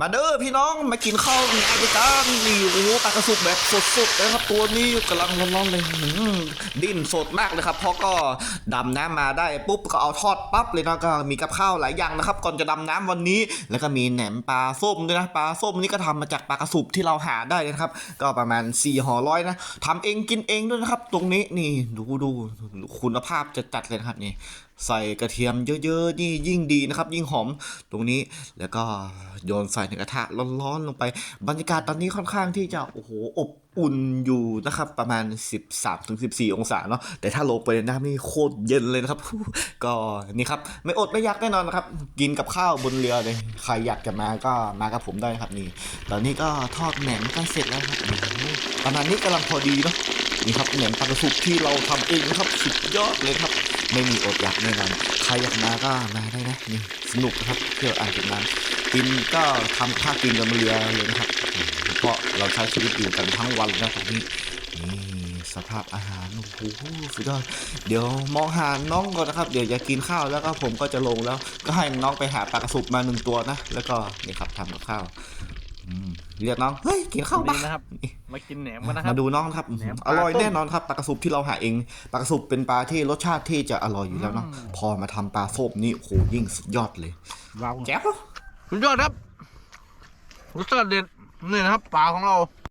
มาเด้อพี่น้องมากินข้าวงานไปกันนี่โอ้โหปลากระสุกแบบสดๆเลยครับตัวนี้กำลังร้อนๆเลยดิ้นสดมากเลยครับเพราะก็ดำน้ำมาได้ปุ๊บก็เอาทอดปั๊บเลยนะก็มีกับข้าวหลายอย่างนะครับ ก่อนจะดำน้ำวันนี้ แล้วก็มีแหนมปลาส้มด้วยนะปลาส้มนี่ก็ทำมาจากปลากระสุกที่เราหาได้นะครับ ก็ประมาณ4ห่อร้อยนะทำเองกินเองด้วยนะครับ ตรงนี้นี่ดูดูคุณภาพจะจัดเลยครับนี่ใส่กระเทียมเยอะๆนี่ยิ่งดีนะครับ ยิ่งหอมตรงนี้แล้วก็โยนใส่ในกระทะร้อนๆลงไป บรรยากาศตอนนี้ค่อนข้างที่จะโอ้โหอบอุ่นอยู่นะครับประมาณ 13-14 องศาเนาะแต่ถ้าลงไปในน้ำนี่โคตรเย็นเลยนะครับ ก็นี่ครับ ไม่อดไม่ยากแน่นอนนะครับ กินกับข้าวบนเรือเลย ใครอยากจะมาก็มากับผมได้ครับนี่ ตอนนี้ก็ทอดแหนมใกล้เสร็จแล้วครับประมาณนี้กำลังพอดีเนาะนี่ครับแหนมปลากระสุกที่เราทำเองนะครับสุดยอดเลยครับ ไม่มีอดอยากแน่นอนใครอยากมาก็มาได้นะนี่สนุกนะครับเที่ยวอ่างเก็บน้ำกินก็ทำค่ากินกันบเรือเลยนะครับเพราะเราใช้ชีวิตอยู่กันทั้งวันนะตรงนี้นี่สภาพอาหารโอ้โหสุดยอดเดี๋ยวมองหาน้องก่อนนะครับ เดี๋ยวจะกินข้าวแล้วก็ผมก็จะลงแล้ว ก็ให้น้องไปหาปลากระสุกมาหนึ่งตัวนะ แล้วก็นี่ครับทำกับข้าว เรียกน้อง เฮ้ยกินข้าวนี่ปะนะครับ มากินแหนมกันนะครับ มาดูน้องครับแหนมปอลาร่อยต้มแน่นอนครับปลากระสุบที่เราหาเองปลากระสุบเป็นปลาที่รสชาติที่จะอร่อยอยู่แล้วเนาะ พอมาทำปลาส้มนี่โอ้โหยิ่งสุดยอดเลยว้าวแจ๊บคุณยอดครับรสชาติเด็ดนี่นะครับปลาของเรา